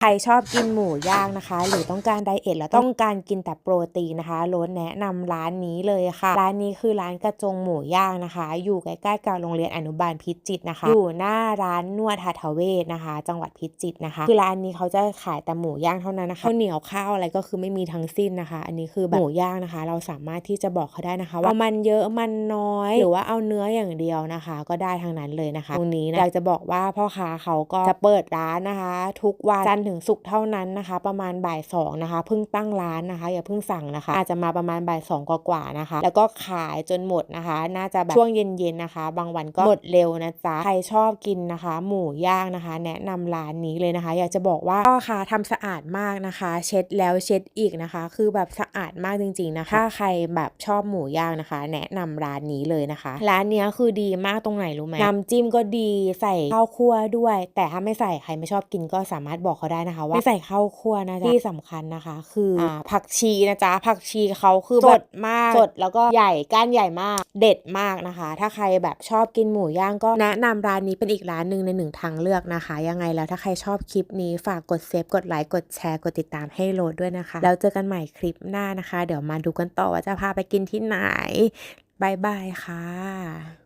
ใครชอบกินหมูย่างนะคะ หรือต้องการไดเอทแล้วต้องการกินแต่โปรตีนนะคะโรสแนะนำร้านนี้เลยค่ะ ร้านนี้คือร้านกระจงหมูย่างนะคะ อยู่ใกล้ๆกับโรงเรียนอนุบาลพิจิตรนะคะ อยู่หน้าร้านนวดหัทเวศนะคะ จังหวัดพิจิตรนะคะ คือร้านนี้เขาจะขายแต่หมูย่างเท่านั้นนะคะข้าวเหนียวข้าวอะไรก็คือไม่มีทั้งสิ้นนะคะ อันนี้คือแบบหมูย่างนะคะ เราสามารถที่จะบอกเขาได้นะคะ ว่ามันเยอะมันน้อย หรือว่าเอาเนื้ออย่างเดียวนะคะ ก็ได้ทั้งนั้นเลยนะคะ ตรงนี้นะอยากจะบอกว่าพ่อค้าเขาก็จะเปิดร้านนะคะ ทุกวันจันทถึงศุกร์เท่านั้นนะคะ ประมาณบ่ายสองนะคะเพิ่งตั้งร้านนะคะ อย่าเพิ่งสั่งนะคะ อาจจะมาประมาณบ่ายสองกว่าๆนะคะ แล้วก็ขายจนหมดนะคะ น่าจะแบบช่วงเย็นๆนะคะ บางวันก็หมดเร็วนะจ๊ะใครชอบกินนะคะ หมูย่างนะคะ แนะนำร้านนี้เลยนะคะ อยากจะบอกว่าพ่อค้าทำสะอาดมากนะคะ เช็ดแล้วเช็ดอีกนะคะ คือแบบสะอาดมากจริงๆนะคะ ถ้าใครแบบชอบหมูย่างนะคะ แนะนำร้านนี้เลยนะคะ ร้านเนี้ยคือดีมากตรงไหนรู้ไหมน้ำจิ้มก็ดีใส่ข้าวคั่วด้วย แต่ถ้าไม่ใส่ใครไม่ชอบกินก็สามารถบอกเขาได้นะคะ ว่าไม่ใส่ข้าวคั่วนะจ๊ะที่สำคัญนะคะ คืออ่าผักชีนะจ๊ะผักชีเขาคือสดมากสดแล้วก็ใหญ่ก้านใหญ่มาก เด็ดมากนะคะ ถ้าใครแบบชอบกินหมูย่างก็แนะนำร้านนี้เป็นอีกร้านหนึ่งในหนึ่งทางเลือกนะคะ ยังไงแล้วถ้าใครชอบคลิปนี้ฝากกดเซฟกดไลค์กดแชร์กดติดตามให้โหลดด้วยนะคะ แล้วเจอกันใหม่คลิปหน้านะคะ เดี๋ยวมาดูกันต่อว่าจะพาไปกินที่ไหนบายบายค่ะ